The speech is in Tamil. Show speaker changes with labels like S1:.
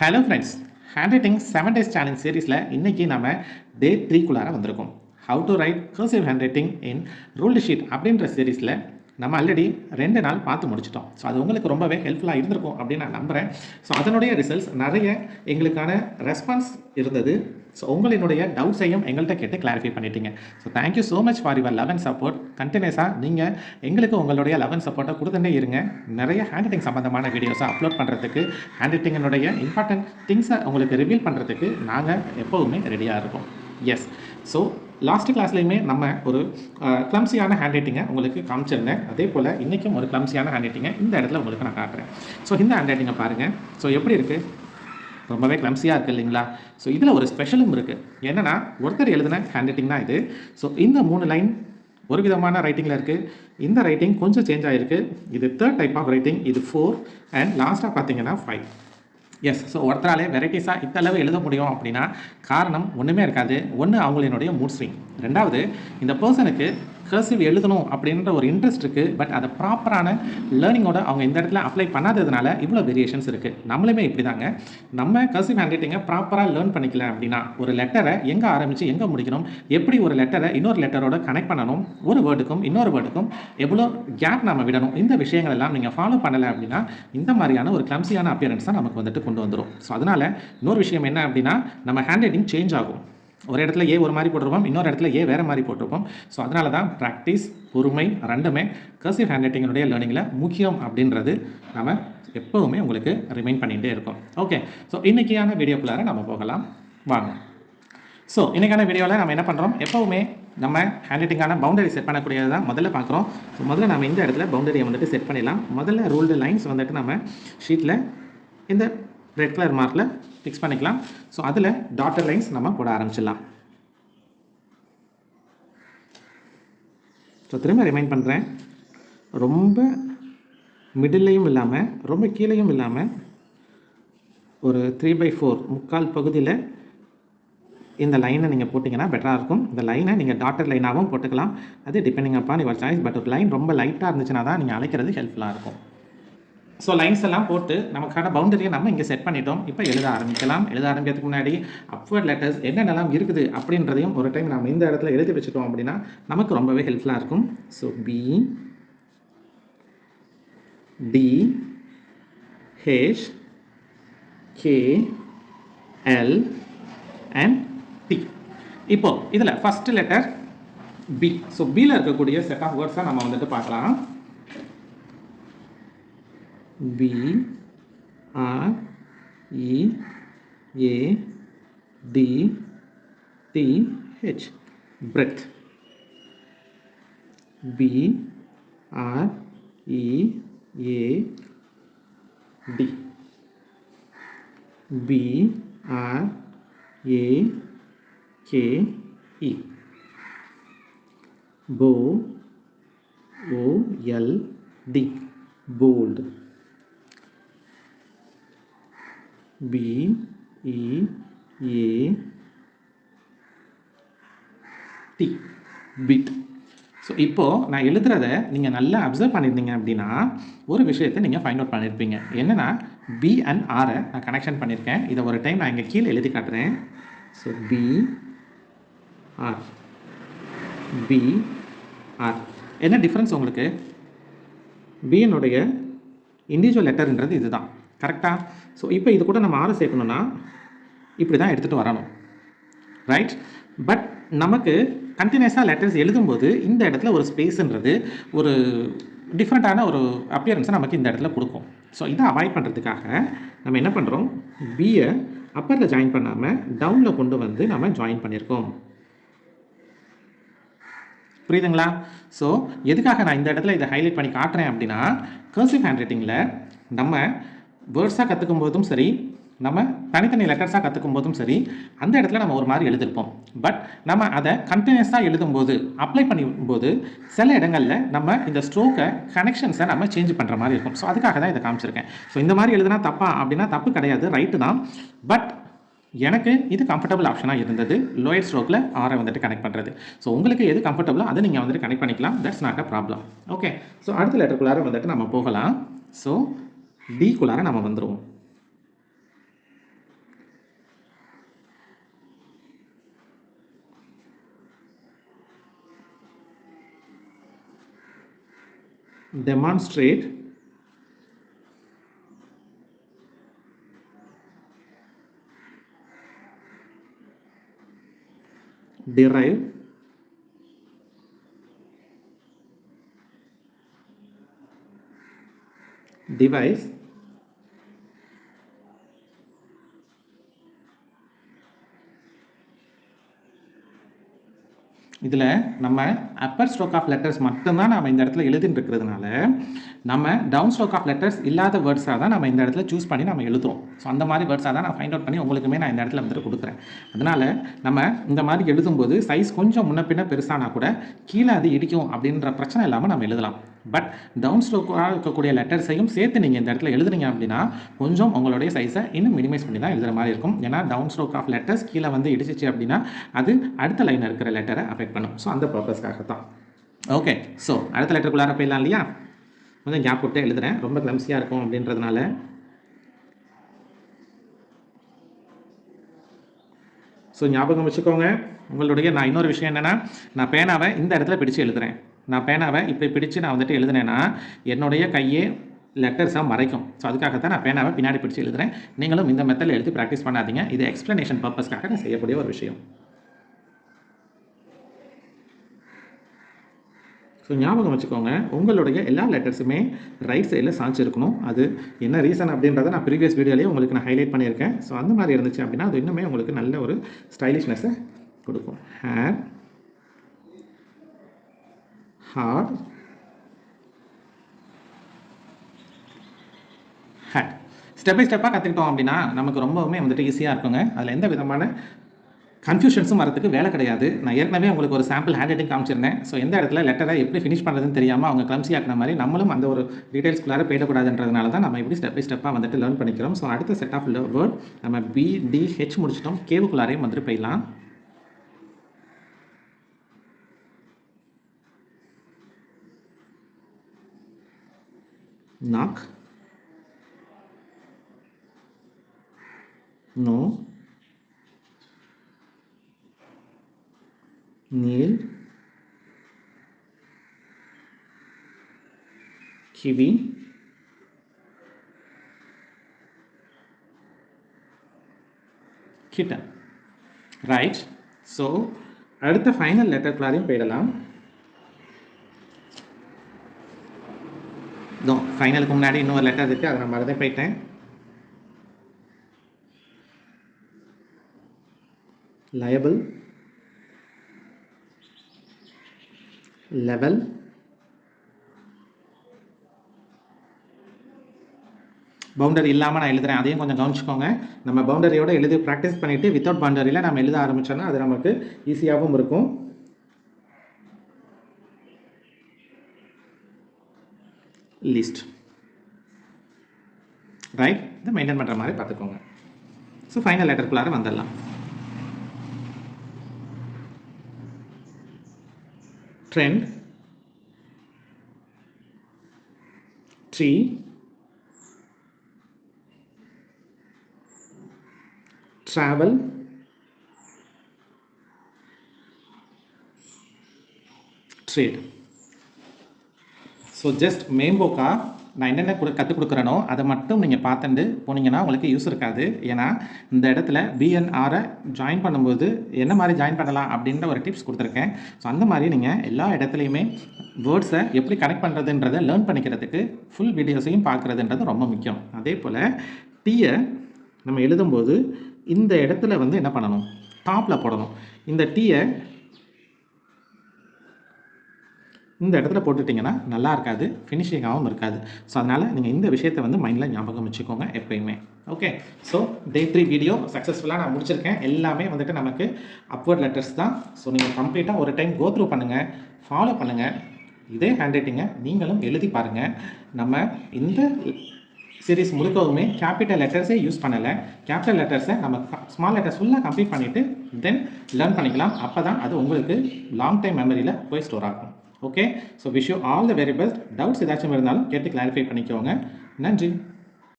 S1: Hello friends handwriting seven days challenge சீரீஸில் இன்றைக்கி நம்ம டே த்ரீக்குள்ளார வந்திருக்கோம். How to write cursive handwriting in ruled sheet அப்படின்ற சீரீஸில் நம்ம ஆல்ரெடி ரெண்டு நாள் பார்த்து முடிச்சிட்டோம். ஸோ அது உங்களுக்கு ரொம்பவே ஹெல்ப்ஃபுல்லாக இருந்திருக்கும் அப்படின்னு நான் நம்புகிறேன் ஸோ அதனுடைய ரிசல்ட்ஸ் நிறைய எங்களுக்கான ரெஸ்பான்ஸ் இருந்தது. ஸோ உங்களினுடைய டவுட்ஸையும் எங்கள்கிட்ட கேட்டு கிளாரிஃபை பண்ணிட்டீங்க. So thank you so much for your eleven support கண்டினியூஸாக நீங்கள் எங்களுக்கு உங்களுடைய லெவன் சப்போர்ட்டை கொடுத்துட்டே இருங்க. நிறைய ஹேண்ட் ரைட்டிங் சம்மந்தமான வீடியோஸை அப்லோட் பண்ணுறதுக்கு ஹேண்ட் ரைட்டிங்கினுடைய இம்பார்ட்டன்ட் திங்ஸை உங்களுக்கு ரிவீல் பண்ணுறதுக்கு நாங்கள் எப்போவுமே ரெடியாக இருக்கோம். எஸ் ஸோ லாஸ்ட் கிளாஸ்லையுமே நம்ம ஒரு கிளம்சியான ஹேண்ட் ரைட்டிங்கை உங்களுக்கு காமிச்சிருந்தேன். அதே போல் இன்றைக்கும் ஒரு கிளம்சியான ஹேண்ட் ரைட்டிங்கை இந்த இடத்துல உங்களுக்கு நான் காட்டுறேன். ஸோ இந்த ஹேண்ட் ரைட்டிங்கை பாருங்கள் ஸோ எப்படி இருக்குது ரொம்பவே கிளம்சியாக இருக்குது இல்லைங்களா? ஸோ இதில் ஒரு ஸ்பெஷலும் இருக்குது என்னென்னா ஒருத்தர் எழுதின ஹேண்ட் ரைட்டிங் தான் இது. ஸோ இந்த மூணு லைன் ஒரு விதமான ரைட்டிங்கில் இருக்குது இந்த ரைட்டிங் கொஞ்சம் சேஞ்ச் ஆகிருக்கு இது தேர்ட் டைப் ஆஃப் ரைட்டிங் இது ஃபோர் அண்ட் லாஸ்ட்டாக பார்த்தீங்கன்னா ஃபைவ் எஸ் ஸோ ஒருத்தராலே வெரைட்டிஸாக இத்தளவு எழுத முடியும் அப்படின்னா காரணம் ஒன்றுமே இருக்காது. ஒன்று அவங்களினுடைய மூட் ஸ்விங் ரெண்டாவது இந்த பர்சனுக்கு கர்சிவ் எழுதணும் அப்படின்ற ஒரு இன்ட்ரெஸ்ட் இருக்குது பட் அதை ப்ராப்பரான லேர்னிங்கோட அவங்க இந்த இடத்துல அப்ளை பண்ணாததுனால இவ்வளோ வேரியேஷன்ஸ் இருக்குது நம்மளுமே இப்படி தாங்க நம்ம கர்சிவ் ஹேண்ட் ரைட்டிங்கை ப்ராப்பராக லேர்ன் பண்ணிக்கல அப்படின்னா ஒரு லெட்டரை எங்கே ஆரம்பித்து எங்கே முடிக்கணும்? எப்படி ஒரு லெட்டரை இன்னொரு லெட்டரோட கனெக்ட் பண்ணணும்? ஒரு வேர்டுக்கும் இன்னொரு வேர்டுக்கும் எவ்வளோ கேப் நம்ம விடணும்? இந்த விஷயங்கள் எல்லாம் நீங்கள் ஃபாலோ பண்ணலை அப்படின்னா இந்த மாதிரியான ஒரு கிளம்சியான அப்பியரன்ஸ் தான் நமக்கு வந்துட்டு கொண்டு வந்துடும் ஸோ அதனால் இன்னொரு விஷயம் என்ன அப்படின்னா நம்ம ஹேண்ட் ரைட்டிங் சேஞ்ச் ஆகும். ஒரு இடத்துல ஏ ஒரு மாதிரி போட்டிருப்போம் இன்னொரு இடத்துல ஏ வேறு மாதிரி போட்டிருப்போம். ஸோ அதனால தான் ப்ராக்டிஸ் பொறுமை ரெண்டுமே கர்சிவ் ஹேண்ட் ரைட்டிங்கினுடைய லேர்னிங்கில் முக்கியம் அப்படின்றது நம்ம எப்போவுமே உங்களுக்கு ரிமைண்ட் பண்ணிகிட்டே இருக்கோம். ஓகே ஸோ இன்றைக்கியான வீடியோக்குள்ளார நம்ம போகலாம். வாங்க. ஸோ இன்றைக்கான வீடியோவில் நம்ம என்ன பண்ணுறோம் எப்போவுமே நம்ம ஹேண்ட் ரைட்டிங்கான பவுண்டரி செட் பண்ணக்கூடியது தான் முதல்ல பார்க்குறோம். ஸோ முதல்ல நம்ம இந்த இடத்துல பவுண்டரியை வந்துட்டு செட் பண்ணிடலாம். முதல்ல ரூல்டு லைன்ஸ் வந்துட்டு நம்ம ஷீட்டில் இந்த ரெட் கலர் மார்க்கில் ஃபிக்ஸ் பண்ணிக்கலாம். ஸோ அதில் டாட்டர் லைன்ஸ் நம்ம போட ஆரம்பிச்சிடலாம். ஸோ திரும்ப ரிமைண்ட் பண்ணுறேன் ரொம்ப மிடில்லையும் இல்லாமல் ரொம்ப கீழேயும் இல்லாமல் ஒரு த்ரீ பை ஃபோர் முக்கால் பகுதியில் இந்த லைனை நீங்கள் போட்டிங்கன்னா பெட்டராக இருக்கும். இந்த லைனை நீங்கள் டாட்டர் லைனாகவும் போட்டுக்கலாம். அது depending upon your choice but ஒரு லைன் ரொம்ப லைட்டாக இருந்துச்சுன்னா தான் நீங்கள் அழைக்கிறது ஹெல்ப்ஃபுல்லாக இருக்கும். ஸோ லைன்ஸ் எல்லாம் போட்டு நமக்கான பவுண்டரியை நம்ம இங்கே செட் பண்ணிட்டோம். இப்போ எழுத ஆரம்பிக்கலாம். எழுத ஆரம்பிக்கிறதுக்கு முன்னாடி அப்வர்ட் லெட்டர்ஸ் என்னென்னலாம் இருக்குது அப்படின்றதையும் ஒரு டைம் நம்ம இந்த இடத்துல எழுதி வச்சுட்டோம் அப்படின்னா நமக்கு ரொம்பவே ஹெல்ப்ஃபுல்லாக இருக்கும். So B D H K L and T இப்போது இதில் ஃபஸ்ட்டு லெட்டர் பி ஸோ பியில் இருக்கக்கூடிய செட் ஆஃப் வேர்ட்ஸாக நம்ம வந்துட்டு பார்க்கலாம். B R E A D T H. Breadth. B R E A D. B R A K E. B O L D. Bold. B E A T. Beat so இப்போது நான் எழுதுறத நீங்கள் நல்லா அப்சர்வ் பண்ணியிருந்தீங்க அப்படின்னா ஒரு விஷயத்தை நீங்கள் ஃபைண்ட் அவுட் பண்ணியிருப்பீங்க என்னென்னா பி அண்ட் ஆரை நான் கனெக்ஷன் பண்ணியிருக்கேன் இதை ஒரு டைம் நான் இங்கே கீழே எழுதி காட்டுறேன். So B R B R என்ன டிஃப்ரென்ஸ் உங்களுக்கு? பிஎனுடைய இண்டிவிஜுவல் லெட்டர்ன்றது இதுதான். கரெக்டாக ஸோ இப்போ இது கூட நம்ம ஆறு சேர்க்கணும்னா இப்படி தான் எடுத்துகிட்டு வரணும். ரைட் பட் நமக்கு கண்டினியூஸாக லெட்டர்ஸ் எழுதும்போது இந்த இடத்துல ஒரு ஸ்பேஸுன்றது ஒரு டிஃப்ரெண்ட்டான ஒரு அப்பியரன்ஸை நமக்கு இந்த இடத்துல கொடுக்கும். ஸோ இதை அவாய்ட் பண்ணுறதுக்காக நம்ம என்ன பண்ணுறோம் பியை அப்பரில் ஜாயின் பண்ணாமல் டவுனில் கொண்டு வந்து நம்ம ஜாயின் பண்ணியிருக்கோம் புரியுதுங்களா? ஸோ எதுக்காக நான் இந்த இடத்துல இதை ஹைலைட் பண்ணி காட்டுறேன் அப்படின்னா கர்சிவ் ஹேண்ட் ரைட்டிங்கில் நம்ம வேர்ட்ஸாக கற்றுக்கும் போதும் சரி நம்ம தனித்தனி லெட்டர்ஸாக கற்றுக்கும் போதும் சரி அந்த இடத்துல நம்ம ஒரு மாதிரி எழுதிருப்போம். பட் நம்ம அதை கண்டினியூஸாக எழுதும்போது அப்ளை பண்ணும்போது சில இடங்களில் நம்ம இந்த ஸ்ட்ரோக்கை கனெக்ஷன்ஸை நம்ம சேஞ்ச் பண்ணுற மாதிரி இருக்கும். ஸோ அதுக்காக தான் இதை காமிச்சிருக்கேன். ஸோ இந்த மாதிரி எழுதுனா தப்பா அப்படின்னா தப்பு கிடையாது ரைட்டு தான். பட் எனக்கு இது கம்ஃபர்டபுள் ஆப்ஷனாக இருந்தது. லோயர் ஸ்ட்ரோக்கில் ஆரை வந்துட்டு கனெக்ட் பண்ணுறது ஸோ உங்களுக்கு எது கம்ஃபர்டபுளோ அதை நீங்கள் வந்துட்டு கனெக்ட் பண்ணிக்கலாம். That's not a problem okay so அடுத்த லெட்டருக்குள்ளார வந்துட்டு நம்ம போகலாம். ஸோ டிக்குள்ளார நம்ம வந்துடுவோம் demonstrate derive perspectiva es இதில் நம்ம அப்பர் ஸ்ட்ரோக் ஆஃப் லெட்டர்ஸ் மட்டும்தான் நம்ம இந்த இடத்துல எழுதிட்டு இருக்கிறதுனால நம்ம டவுன் ஸ்ட்ரோக் ஆஃப் லெட்டர்ஸ் இல்லாத வேர்ட்ஸாக தான் நம்ம இந்த இடத்துல சூஸ் பண்ணி நம்ம எழுதுறோம். ஸோ அந்த மாதிரி வேர்ட்ஸாக தான் நான் ஃபைண்ட் அவுட் பண்ணி உங்களுக்குமே நான் இந்த இடத்துல வந்துட்டு கொடுக்குறேன். அதனால் நம்ம இந்த மாதிரி எழுதும்போது சைஸ் கொஞ்சம் முன்ன பின்ன பெருசானா கூட கீழே அது இடிக்கும் அப்படின்ற பிரச்சனை இல்லாமல் நம்ம எழுதலாம். பட் டவுன் ஸ்ட்ரோக்காக இருக்கக்கூடிய லெட்டர்ஸையும் சேர்த்து நீங்கள் இந்த இடத்துல எழுதுனீங்க அப்படின்னா கொஞ்சம் உங்களுடைய சைஸை இன்னும் மினிமைஸ் பண்ணி தான் எழுதுகிற மாதிரி இருக்கும். ஏன்னா டவுன் ஸ்ட்ரோக் ஆஃப் லெட்டர்ஸ் கீழே வந்து இடிச்சிச்சு அப்படின்னா அது அடுத்த லைனில் இருக்கிற லெட்டரை அஃபெக்ட் பண்ணும் ஸோ அந்த பர்பஸ்க்காக தான் ஓகே ஸோ அடுத்த லெட்டருக்குள்ளார போயிடலாம் இல்லையா? கொஞ்சம் கேப் விட்டு எழுதுறேன். ரொம்ப கிளம்சியாக இருக்கும் அப்படின்றதுனால. ஸோ ஞாபகம் வச்சுக்கோங்க. உங்களுடைய நான் இன்னொரு விஷயம் என்னென்னா நான் பேனாவை இந்த இடத்துல பிடிச்சு எழுதுறேன். நான் பேனாவை இப்படி பிடிச்சு நான் வந்துட்டு எழுதுனேன்னா என்னுடைய கையே லெட்டர்ஸாக மறைக்கும். ஸோ அதுக்காக தான் நான் பேனாவை பின்னாடி பிடிச்சி எழுதுறேன். நீங்களும் இந்த மெத்தடில் எழுதி ப்ராக்டிஸ் பண்ணாதீங்க. இது எக்ஸ்ப்ளனேஷன் பர்பஸ்க்காக நான் செய்யக்கூடிய ஒரு விஷயம். ஸோ ஞாபகம் வச்சுக்கோங்க உங்களுடைய எல்லா லெட்டர்ஸுமே ரைட் சைடில் சாய்ச்சிருக்கணும் அது என்ன ரீசன் அப்படின்றத நான் ப்ரீவியஸ் வீடியோலேயே உங்களுக்கு நான் ஹைலைட் பண்ணியிருக்கேன். ஸோ அந்த மாதிரி இருந்துச்சு அப்படின்னா அது இன்னுமே உங்களுக்கு நல்ல ஒரு ஸ்டைலிஷ்னஸை கொடுக்கும். Hair heart hate step by ஸ்டெப்பாக கற்றுக்கிட்டோம் அப்படின்னா நமக்கு ரொம்பவுமே வந்துட்டு ஈஸியாக இருக்குங்க. அதில் எந்த விதமான கன்ஃபியூஷன்ஸும் வரதுக்கு வேலை கிடையாது. நான் ஏற்கனவே உங்களுக்கு ஒரு சாம்பிள் ஹேண்ட் ரைட்டிங் காமிச்சிருந்தேன். ஸோ எந்த இடத்துல லெட்டரை எப்படி ஃபினிஷ் பண்ணுறதுன்னு தெரியாமல் அவங்க கிளம்சி ஆக்கின மாதிரி நம்மளும் அந்த ஒரு டீட்டெயில்ஸ்குள்ளார போயிடக்கூடாதுன்றதுனால தான் நம்ம எப்படி ஸ்டெப் பை ஸ்டெப்பாக வந்துட்டு லேர்ன் பண்ணிக்கிறோம். ஸோ அடுத்த செட் ஆஃப் வேர்ட் நம்ம பி டி ஹெச் முடிச்சிட்டோம். கேவுக்குள்ளாரையும் வந்துட்டு போயிடலாம். Knock. No. Kneel kiwi. கிட்ட. ரைட் ஸோ அடுத்த ஃபைனல் லெட்டர் போயிடலாம். இதோ ஃபைனலுக்கு முன்னாடி இன்னொரு லெட்டர் இருக்குது அதை நான் மறந்தே போயிட்டேன். லயபிள் லெவல் பவுண்டரி இல்லாமல் நான் எழுதுறேன். அதையும் கொஞ்சம் கவனிச்சுக்கோங்க. நம்ம பவுண்டரியோட எழுதி ப்ராக்டிஸ் பண்ணிவிட்டு வித்தவுட் பவுண்டரியில் நம்ம எழுத ஆரம்பித்தோன்னா அது நமக்கு ஈஸியாகவும் இருக்கும். லிஸ்ட் ரைட் இதை மெயின்டைன் பண்ணுற மாதிரி பார்த்துக்கோங்க. ஸோ ஃபைனல் லெட்டருக்குள்ளார வந்துடலாம். trend. Tree travel. Trade. So just membo ka நான் என்னென்ன கொடு கற்றுக் கொடுக்குறேனோ அதை மட்டும் நீங்கள் பார்த்துட்டு போனீங்கன்னா உங்களுக்கு யூஸ் இருக்காது. ஏன்னா இந்த இடத்துல பிஎன்ஆரை ஜாயின் பண்ணும்போது என்ன மாதிரி ஜாயின் பண்ணலாம் அப்படின்ற ஒரு டிப்ஸ் கொடுத்துருக்கேன். ஸோ அந்த மாதிரி நீங்கள் எல்லா இடத்துலையுமே வேர்ட்ஸை எப்படி கனெக்ட் பண்ணுறதுன்றதை லேர்ன் பண்ணிக்கிறதுக்கு ஃபுல் வீடியோஸையும் பார்க்குறதுன்றது ரொம்ப முக்கியம். அதே போல் டீயை நம்ம எழுதும்போது இந்த இடத்துல வந்து என்ன பண்ணணும்? டாப்பில் போடணும். இந்த டீயை இந்த இடத்துல போட்டுட்டிங்கன்னா நல்லா இருக்காது ஃபினிஷிங்காகவும் இருக்காது. ஸோ அதனால் நீங்கள் இந்த விஷயத்தை வந்து மைண்டில் ஞாபகம் வச்சுக்கோங்க எப்பயுமே. Okay so day three video சக்ஸஸ்ஃபுல்லாக நான் முடிச்சிருக்கேன். எல்லாமே வந்துட்டு நமக்கு அப்வர்ட் லெட்டர்ஸ் தான். ஸோ நீங்கள் கம்ப்ளீட்டாக ஒரு டைம் கோத்ரூ பண்ணுங்கள் ஃபாலோ பண்ணுங்கள் இதே ஹேண்ட் ரைட்டிங்கை நீங்களும் எழுதி பாருங்கள் நம்ம இந்த சீரிஸ் முழுக்கவுமே கேபிட்டல் லெட்டர்ஸே யூஸ் பண்ணலை. கேபிட்டல் லெட்டர்ஸை நம்ம ஸ்மால் லெட்டர்ஸ் ஃபுல்லாக கம்ப்ளீட் பண்ணிவிட்டு தென் லேர்ன் பண்ணிக்கலாம். அப்போ தான் அது உங்களுக்கு லாங் டைம் மெமரியில் போய் ஸ்டோர் ஆகும். Okay so wish you all the very best doubts ஏதாச்சும் இருந்தாலும் கேட்டு கிளாரிஃபை பண்ணிக்கோங்க. நன்றி.